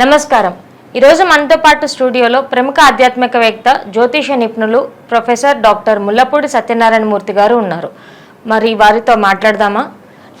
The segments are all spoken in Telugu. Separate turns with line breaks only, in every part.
నమస్కారం. ఈరోజు మనతో పాటు స్టూడియోలో ప్రముఖ ఆధ్యాత్మికవేత్త జ్యోతిష నిపుణులు ప్రొఫెసర్ డాక్టర్ ముల్లపూడి సత్యనారాయణ మూర్తి గారు ఉన్నారు. మరి వారితో మాట్లాడదామా?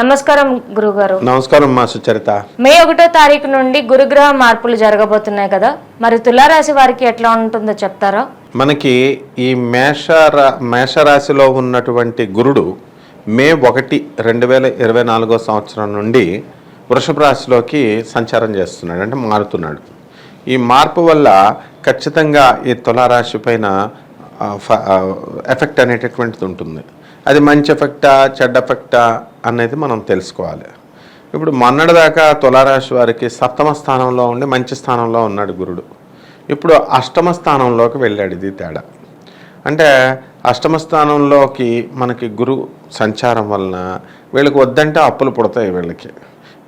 నమస్కారం గురుగారు.
నమస్కారం మా సుచరిత.
మే ఒకటో తారీఖు నుండి గురుగ్రహ మార్పులు జరగబోతున్నాయి కదా. మరి తులారాశి వారికి ఎట్లా ఉంటుందో చెప్తారా?
మనకి ఈ మేష మేషరాశిలో ఉన్నటువంటి గురుడు మే ఒకటి రెండు వేల ఇరవై నాలుగో సంవత్సరం నుండి వృషభ రాశిలోకి సంచారం చేస్తున్నాడు అంటే మారుతున్నాడు. ఈ మార్పు వల్ల ఖచ్చితంగా ఈ తులారాశి పైన ఫ- ఎఫెక్ట్ అనేటటువంటిది ఉంటుంది. అది మంచి ఎఫెక్టా చెడ్డ ఎఫెక్టా అనేది మనం తెలుసుకోవాలి. ఇప్పుడు మొన్నటిదాకా తులారాశి వారికి సప్తమ స్థానంలో ఉండి మంచి స్థానంలో ఉన్నాడు గురుడు. ఇప్పుడు అష్టమ స్థానంలోకి వెళ్ళాడు ఇది తేడా. అంటే అష్టమ స్థానంలోకి మనకి గురు సంచారం వలన వీళ్ళకి వద్దంటే అప్పులు పుడతాయి వీళ్ళకి.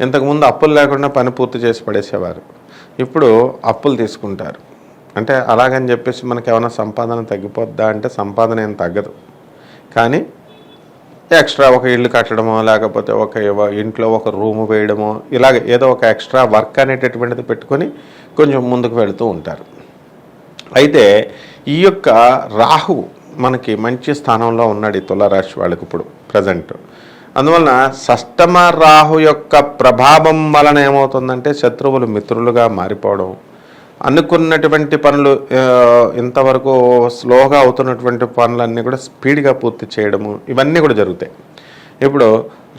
ఇంతకుముందు అప్పులు లేకుండా పని పూర్తి చేసి పడేసేవారు. ఇప్పుడు అప్పులు తీసుకుంటారు. అంటే అలాగని చెప్పేసి మనకి ఏమైనా సంపాదన తగ్గిపోద్దా అంటే సంపాదన ఏం తగ్గదు. కానీ ఎక్స్ట్రా ఒక ఇల్లు కట్టడమో లేకపోతే ఒక ఇంట్లో ఒక రూము వేయడమో ఇలాగ ఏదో ఒక ఎక్స్ట్రా వర్క్ అనేటటువంటిది పెట్టుకొని కొంచెం ముందుకు వెళుతూ ఉంటారు. అయితే ఈ యొక్క రాహువు మనకి మంచి స్థానంలో ఉన్నాడు ఈ తులారాశి వాళ్ళకి ఇప్పుడు ప్రజెంట్ అందువలన షష్టమ రాహు యొక్క ప్రభావం వలన ఏమవుతుందంటే శత్రువులు మిత్రులుగా మారిపోవడం. అనుకున్నటువంటి పనులు ఇంతవరకు స్లోగా అవుతున్నటువంటి పనులన్నీ కూడా స్పీడ్గా పూర్తి చేయడము ఇవన్నీ కూడా జరుగుతాయి. ఇప్పుడు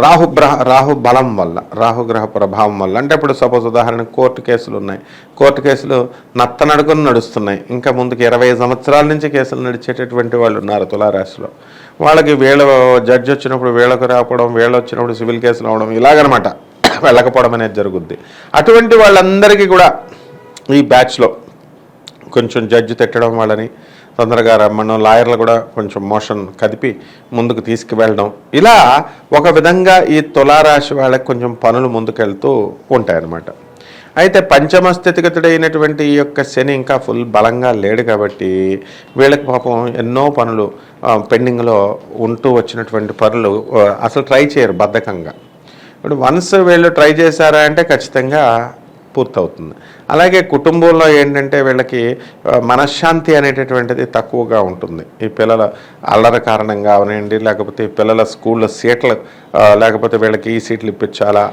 రాహు గ్రహ రాహు బలం వల్ల రాహుగ్రహ ప్రభావం వల్ల అంటే ఇప్పుడు సపోజ్ ఉదాహరణ కోర్టు కేసులు ఉన్నాయి. కోర్టు కేసులు నత్తనడుకుని నడుస్తున్నాయి. ఇంకా ముందుకు ఇరవై సంవత్సరాల నుంచి కేసులు నడిచేటటువంటి వాళ్ళు ఉన్నారు తులారాశిలో. వాళ్ళకి వీళ్ళ జడ్జి వచ్చినప్పుడు వీళ్ళకు రావడం వీళ్ళు వచ్చినప్పుడు సివిల్ కేసులు అవడం ఇలాగనమాట. వెళ్ళకపోవడం అనేది జరుగుద్ది. అటువంటి వాళ్ళందరికీ కూడా ఈ బ్యాచ్లో కొంచెం జడ్జి తిట్టడం వాళ్ళని తొందరగా రమ్మడం లాయర్లు కూడా కొంచెం మోషన్ కదిపి ముందుకు తీసుకువెళ్ళడం. ఇలా ఒక విధంగా ఈ తులారాశి వాళ్ళకి కొంచెం పనులు ముందుకెళ్తూ ఉంటాయన్నమాట. అయితే పంచమ స్థితిగతుడైనటువంటి ఈ యొక్క శని ఇంకా ఫుల్ బలంగా లేడు కాబట్టి వీళ్ళకి పాపం ఎన్నో పనులు పెండింగ్లో ఉంటూ వచ్చినటువంటి పనులు అసలు ట్రై చేయరు బద్ధకంగా. ఇప్పుడు వన్స్ వీళ్ళు ట్రై చేశారా అంటే ఖచ్చితంగా పూర్తవుతుంది. అలాగే కుటుంబంలో ఏంటంటే వీళ్ళకి మనశ్శాంతి అనేటటువంటిది తక్కువగా ఉంటుంది. ఈ పిల్లల అల్లరి కారణంగా అవనండి లేకపోతే పిల్లల స్కూల్లో సీట్లు లేకపోతే వీళ్ళకి ఈ సీట్లు ఇప్పించాలా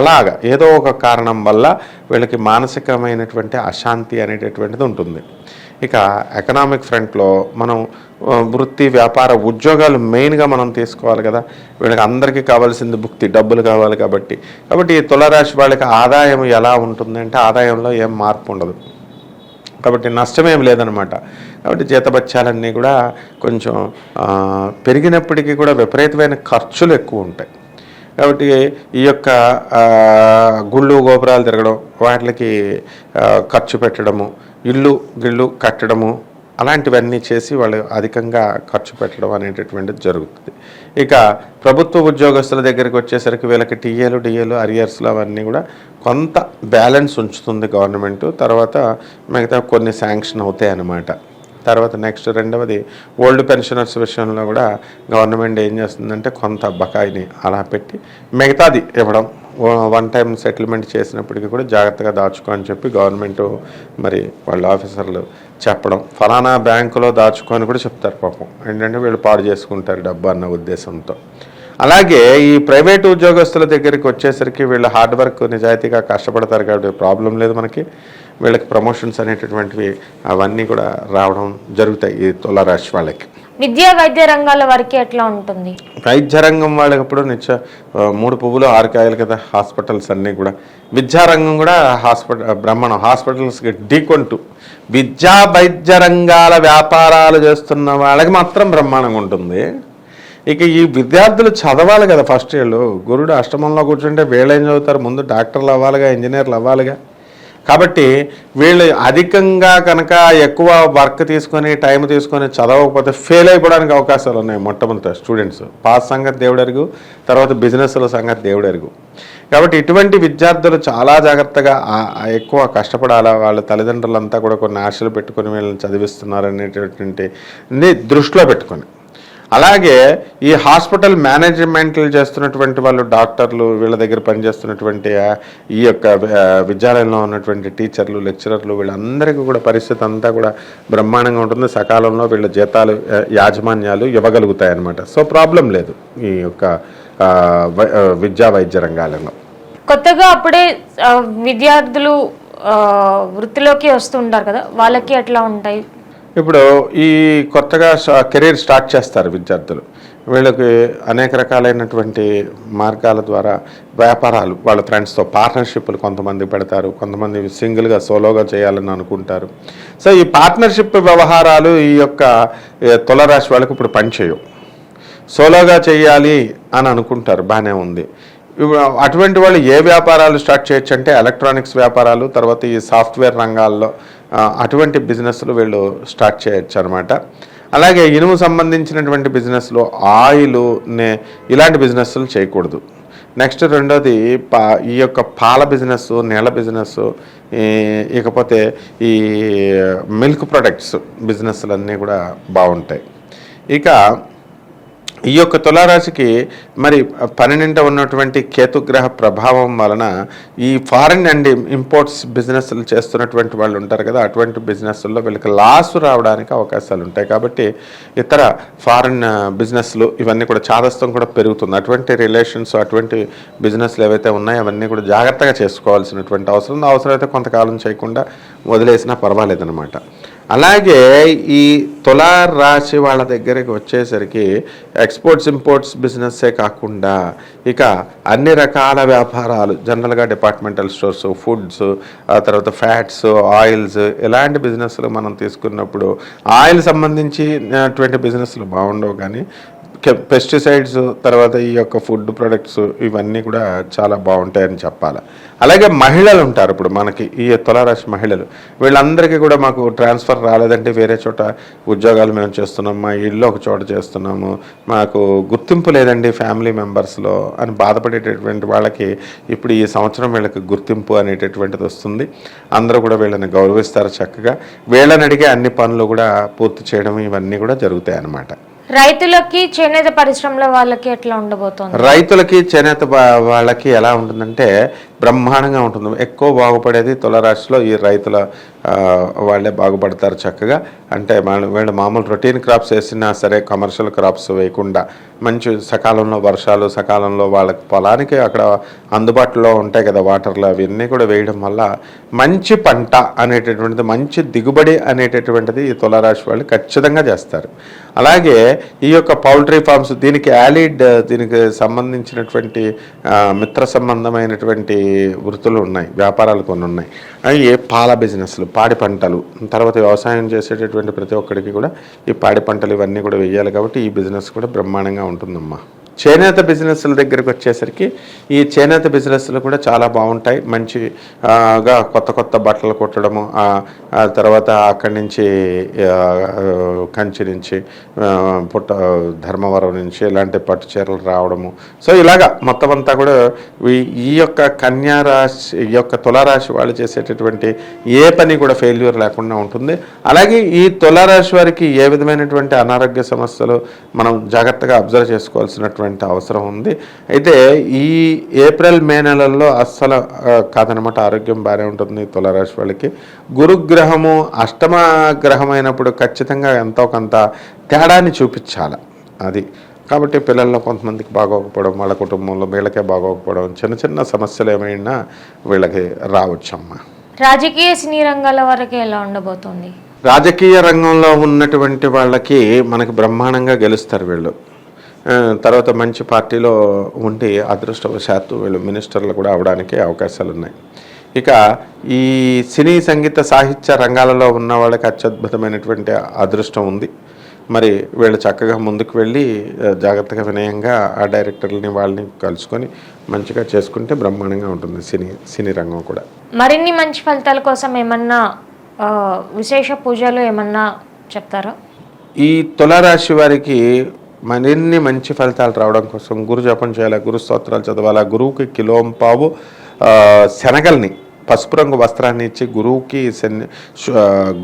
అలాగా ఏదో ఒక కారణం వల్ల వీళ్ళకి మానసికమైనటువంటి అశాంతి అనేటటువంటిది ఉంటుంది. ఇక ఎకనామిక్ ఫ్రంట్లో మనం వృత్తి వ్యాపార ఉద్యోగాలు మెయిన్గా మనం తీసుకోవాలి కదా. వీళ్ళకి అందరికీ కావాల్సింది భుక్తి డబ్బులు కావాలి కాబట్టి. కాబట్టి ఈ తులరాశి వాళ్ళకి ఆదాయం ఎలా ఉంటుంది అంటే ఆదాయంలో ఏం మార్పు ఉండదు. కాబట్టి నష్టమేం లేదనమాట కాబట్టి జీతబత్యాలన్నీ కూడా కొంచెం పెరిగినప్పటికీ కూడా విపరీతమైన ఖర్చులు ఎక్కువ ఉంటాయి. కాబట్టి ఈ యొక్క గుళ్ళు గోపురాలు తిరగడం వాటికి ఖర్చు పెట్టడము ఇల్లు గిళ్ళు కట్టడము అలాంటివన్నీ చేసి వాళ్ళు అధికంగా ఖర్చు పెట్టడం అనేటటువంటిది జరుగుతుంది. ఇక ప్రభుత్వ ఉద్యోగస్తుల దగ్గరికి వచ్చేసరికి వీళ్ళకి టీఏలు డిఏలు అరియర్స్లు అవన్నీ కూడా కొంత బ్యాలెన్స్ ఉంచుతుంది గవర్నమెంట్. తర్వాత మిగతా కొన్ని శాంక్షన్ అవుతాయి అన్నమాట తర్వాత నెక్స్ట్ రెండవది ఓల్డ్ పెన్షనర్స్ విషయంలో కూడా గవర్నమెంట్ ఏం చేస్తుందంటే కొంత బకాయిని అలా పెట్టి మిగతాది ఇవ్వడం. వన్ టైం సెటిల్మెంట్ చేసినప్పటికీ కూడా జాగ్రత్తగా దాచుకో అని చెప్పి గవర్నమెంట్ మరి వాళ్ళ ఆఫీసర్లు చెప్పడం. ఫలానా బ్యాంకులో దాచుకో అని కూడా చెప్తారు పాపం. ఏంటంటే వీళ్ళు పాడు చేసుకుంటారు డబ్బు అన్న ఉద్దేశంతో. అలాగే ఈ ప్రైవేట్ ఉద్యోగస్తుల దగ్గరికి వచ్చేసరికి వీళ్ళు హార్డ్ వర్క్ నిజాయితీగా కష్టపడతారు కాబట్టి ప్రాబ్లం లేదు మనకి. వీళ్ళకి ప్రమోషన్స్ అనేటటువంటివి అవన్నీ కూడా రావడం జరుగుతాయి ఈ తులారాశి వాళ్ళకి.
విద్యా వైద్య రంగాల వారికి ఎట్లా ఉంటుంది?
వైద్య రంగం వాళ్ళకి ఇప్పుడు నిత్య మూడు పువ్వులు ఆరు కాయలు కదా హాస్పిటల్స్ అన్నీ కూడా. విద్యారంగం కూడా హాస్పిటల్ బ్రహ్మణం హాస్పిటల్స్కి ఢీకొంటూ. విద్యా వైద్య రంగాల వ్యాపారాలు చేస్తున్న వాళ్ళకి మాత్రం బ్రహ్మాండంగా ఉంటుంది. ఇక ఈ విద్యార్థులు చదవాలి కదా ఫస్ట్ ఇయర్లో. గురుడు అష్టమంలో కూర్చుంటే వీళ్ళు ఏం చదువుతారు? ముందు డాక్టర్లు అవ్వాలిగా ఇంజనీర్లు అవ్వాలిగా. కాబట్టి వీళ్ళు అధికంగా కనుక ఎక్కువ వర్క్ తీసుకొని టైం తీసుకొని చదవకపోతే ఫెయిల్ అయిపోవడానికి అవకాశాలు ఉన్నాయి మొట్టమొదట స్టూడెంట్స్ పాస్ సంగతి దేవుడు దేవుడెరుగు తర్వాత బిజినెస్ల సంగతి దేవుడు దేవుడెరుగు కాబట్టి ఇటువంటి విద్యార్థులు చాలా జాగ్రత్తగా ఎక్కువ కష్టపడాలా వాళ్ళ తల్లిదండ్రులంతా కూడా కొన్ని ఆశలు పెట్టుకొని వీళ్ళని చదివిస్తున్నారు అనేటటువంటి దృష్టిలో పెట్టుకొని. అలాగే ఈ హాస్పిటల్ మేనేజ్మెంట్లు చేస్తున్నటువంటి వాళ్ళు డాక్టర్లు వీళ్ళ దగ్గర పనిచేస్తున్నటువంటి ఈ యొక్క విద్యాలయంలో ఉన్నటువంటి టీచర్లు లెక్చరర్లు వీళ్ళందరికీ కూడా పరిస్థితి అంతా కూడా బ్రహ్మాండంగా ఉంటుంది. సకాలంలో వీళ్ళ జీతాలు యాజమాన్యాలు ఇవ్వగలుగుతాయి అన్నమాట సో ప్రాబ్లం లేదు ఈ యొక్క విద్యా వైద్య రంగాలలో.
కొత్తగా అప్పుడే విద్యార్థులు వృత్తిలోకి వస్తుంటారు కదా వాళ్ళకి ఎట్లా ఉంటాయి?
ఇప్పుడు ఈ కొత్తగా కెరీర్ స్టార్ట్ చేస్తారు విద్యార్థులు. వీళ్ళకి అనేక రకాలైనటువంటి మార్గాల ద్వారా వ్యాపారాలు వాళ్ళ ఫ్రెండ్స్తో పార్ట్నర్షిప్లు కొంతమంది పెడతారు కొంతమంది సింగిల్గా సోలోగా చేయాలని అనుకుంటారు. సో ఈ పార్ట్నర్షిప్ వ్యవహారాలు ఈ యొక్క తులరాశి వాళ్ళకి ఇప్పుడు పనిచేయవు సోలోగా చేయాలి అని అనుకుంటారు బాగానే ఉంది. అటువంటి వాళ్ళు ఏ వ్యాపారాలు స్టార్ట్ చేయొచ్చు అంటే ఎలక్ట్రానిక్స్ వ్యాపారాలు తర్వాత ఈ సాఫ్ట్వేర్ రంగాల్లో అటువంటి బిజినెస్లు వీళ్ళు స్టార్ట్ చేయొచ్చు అనమాట అలాగే ఇనుము సంబంధించినటువంటి బిజినెస్లు ఆయిల్ నే ఇలాంటి బిజినెస్లు చేయకూడదు. నెక్స్ట్ రెండోది పా ఈ యొక్క పాల బిజినెస్ నీళ్ళ బిజినెస్ ఇకపోతే ఈ మిల్క్ ప్రొడక్ట్స్ బిజినెస్లు అన్నీ కూడా బాగుంటాయి. ఇక ఈ యొక్క తులారాశికి మరి పన్నెండింట ఉన్నటువంటి కేతుగ్రహ ప్రభావం వలన ఈ ఫారిన్ అండ్ ఇంపోర్ట్స్ బిజినెస్లు చేస్తున్నటువంటి వాళ్ళు ఉంటారు కదా అటువంటి బిజినెస్ల్లో వీళ్ళకి లాస్ రావడానికి అవకాశాలు ఉంటాయి. కాబట్టి ఇతర ఫారిన్ బిజినెస్లు ఇవన్నీ కూడా చాదస్తం కూడా పెరుగుతుంది. అటువంటి రిలేషన్స్ అటువంటి బిజినెస్లు ఏవైతే ఉన్నాయో అవన్నీ కూడా జాగ్రత్తగా చేసుకోవాల్సినటువంటి అవసరం ఉంది. అయితే కొంతకాలం చేయకుండా వదిలేసినా పర్వాలేదన్నమాట. అలాగే ఈ తులా రాశి వాళ్ళ దగ్గరికి వచ్చేసరికి ఎక్స్పోర్ట్స్ ఇంపోర్ట్స్ బిజినెస్సే కాకుండా ఇక అన్ని రకాల వ్యాపారాలు జనరల్గా డిపార్ట్మెంటల్ స్టోర్స్ ఫుడ్స్ ఆ తర్వాత ఫ్యాట్స్ ఆయిల్స్ ఇలాంటి బిజినెస్లు మనం తీసుకున్నప్పుడు ఆయిల్ సంబంధించినటువంటి బిజినెస్లు బాగుండవు కానీ పెస్టిసైడ్స్ తర్వాత ఈ యొక్క ఫుడ్ ప్రొడక్ట్స్ ఇవన్నీ కూడా చాలా బాగుంటాయని చెప్పాలి. అలాగే మహిళలు ఉంటారు ఇప్పుడు మనకి ఈ తులారాశి మహిళలు. వీళ్ళందరికీ కూడా మాకు ట్రాన్స్ఫర్ రాలేదంటే వేరే చోట ఉద్యోగాలు మేము చేస్తున్నాం మా ఇల్లు ఒక చోట చేస్తున్నాము మాకు గుర్తింపు లేదండి ఫ్యామిలీ మెంబర్స్లో అని బాధపడేటటువంటి వాళ్ళకి ఇప్పుడు ఈ సంవత్సరం వీళ్ళకి గుర్తింపు అనేటటువంటిది వస్తుంది. అందరూ కూడా వీళ్ళని గౌరవిస్తారు చక్కగా. వీళ్ళని అడిగే అన్ని పనులు కూడా పూర్తి చేయడం ఇవన్నీ కూడా జరుగుతాయి అన్నమాట
రైతులకి చేనేత పరిశ్రమల వాళ్ళకి ఎట్లా ఉండబోతోంది?
రైతులకి చేనేత వాళ్ళకి ఎలా ఉంటుందంటే బ్రహ్మాండంగా ఉంటుంది. ఎక్కువ బాగుపడేది తులరాశిలో ఈ రైతుల వాళ్ళే బాగుపడతారు చక్కగా. అంటే వీళ్ళు మామూలు రొటీన్ క్రాప్స్ వేసినా సరే కమర్షియల్ క్రాప్స్ వేయకుండా మంచి సకాలంలో వర్షాలు సకాలంలో వాళ్ళకి పొలానికి అక్కడ అందుబాటులో ఉంటాయి కదా వాటర్లు అవన్నీ కూడా వేయడం వల్ల మంచి పంట అనేటటువంటిది మంచి దిగుబడి అనేటటువంటిది ఈ తులారాశి వాళ్ళు ఖచ్చితంగా చేస్తారు. అలాగే ఈ యొక్క పౌల్ట్రీ ఫార్మ్స్ దీనికి యాలిడ్ దీనికి సంబంధించినటువంటి మిత్ర సంబంధమైనటువంటి వృత్తులు ఉన్నాయి వ్యాపారాలు కొన్ని ఉన్నాయి. అవి పాల బిజినెస్లు పాడి పంటలు తర్వాత వ్యవసాయం చేసేటటువంటి ప్రతి ఒక్కరికి కూడా ఈ పాడి పంటలు ఇవన్నీ కూడా వేయాలి కాబట్టి ఈ బిజినెస్ కూడా బ్రహ్మాండంగా ఉంటుందమ్మా. చేనేత బిజినెస్ల దగ్గరికి వచ్చేసరికి ఈ చేనేత బిజినెస్లు కూడా చాలా బాగుంటాయి. మంచిగా కొత్త కొత్త బట్టలు కుట్టడము ఆ తర్వాత అక్కడి నుంచి కంచి నుంచి పుట్ట ధర్మవరం నుంచి ఇలాంటి పట్టు చీరలు రావడము. సో ఇలాగా మొత్తం అంతా కూడా ఈ- ఈ యొక్క కన్యా రాశి ఈ యొక్క తులారాశి వాళ్ళు చేసేటటువంటి ఏ పని కూడా ఫెయిల్యూర్ లేకుండా ఉంటుంది. అలాగే ఈ తులారాశి వారికి ఏ విధమైనటువంటి అనారోగ్య సమస్యలు మనం జాగ్రత్తగా అబ్జర్వ్ చేసుకోవాల్సినటువంటి అవసరం ఉంది. అయితే ఈ ఏప్రిల్ మే నెలల్లో అస్సలు కాదనమాట ఆరోగ్యం బాగానే ఉంటుంది తులారాశి వాళ్ళకి. గురుగ్రహము అష్టమ గ్రహం అయినప్పుడు ఖచ్చితంగా ఎంతో కొంత తేడాన్ని చూపించాలి. అది కాబట్టి పిల్లల్లో కొంతమందికి బాగోకపోవడం వాళ్ళ కుటుంబంలో వీళ్ళకే బాగోకపోవడం చిన్న చిన్న సమస్యలు ఏమైనా వీళ్ళకి రావచ్చమ్మా.
రాజకీయ సినీ రంగాల వరకు ఎలా ఉండబోతోంది?
రాజకీయ రంగంలో ఉన్నటువంటి వాళ్ళకి మనకి బ్రహ్మాండంగా గెలుస్తారు వీళ్ళు. తర్వాత మంచి పార్టీలో ఉండి అదృష్టవశాత్తు వీళ్ళు మినిస్టర్లు కూడా అవడానికి అవకాశాలు ఉన్నాయి ఇక ఈ సినీ సంగీత సాహిత్య రంగాలలో ఉన్న వాళ్ళకి అత్యద్భుతమైనటువంటి అదృష్టం ఉంది. మరి వీళ్ళు చక్కగా ముందుకు వెళ్ళి జాగ్రత్తగా వినయంగా ఆ డైరెక్టర్లని వాళ్ళని కలుసుకొని మంచిగా చేసుకుంటే బ్రహ్మాండంగా ఉంటుంది సినీ సినీ రంగం కూడా.
మరిన్ని మంచి ఫలితాల కోసం ఏమన్నా విశేష పూజలు ఏమన్నా చెప్తారా?
ఈ తులారాశి వారికి మరిన్ని మంచి ఫలితాలు రావడం కోసం గురు జపం చేయాలి గురు స్తోత్రాలు చదవాలి గురువుకి కిలోంపావు శనగల్ని పసుపు రంగు వస్త్రాన్ని ఇచ్చి గురువుకి శని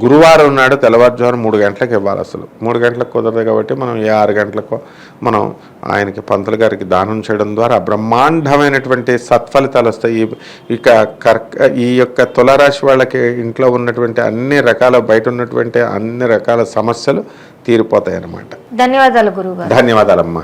గురువారం నాడు తెల్లవారుజామున మూడు గంటలకు ఇవ్వాలి అసలు. మూడు గంటలకు కుదరదు కాబట్టి మనం ఏ ఆరు గంటలకు మనం ఆయనకి పంతులు గారికి దానం చేయడం ద్వారా బ్రహ్మాండమైనటువంటి సత్ఫలితాలు వస్తాయి. ఈ- ఇక కర్క ఈ యొక్క తులారాశి వాళ్ళకి ఇంట్లో ఉన్నటువంటి అన్ని రకాల బయట ఉన్నటువంటి అన్ని రకాల సమస్యలు తీరిపోతాయి అన్నమాట
ధన్యవాదాలు గురువు గారు
ధన్యవాదాలమ్మా.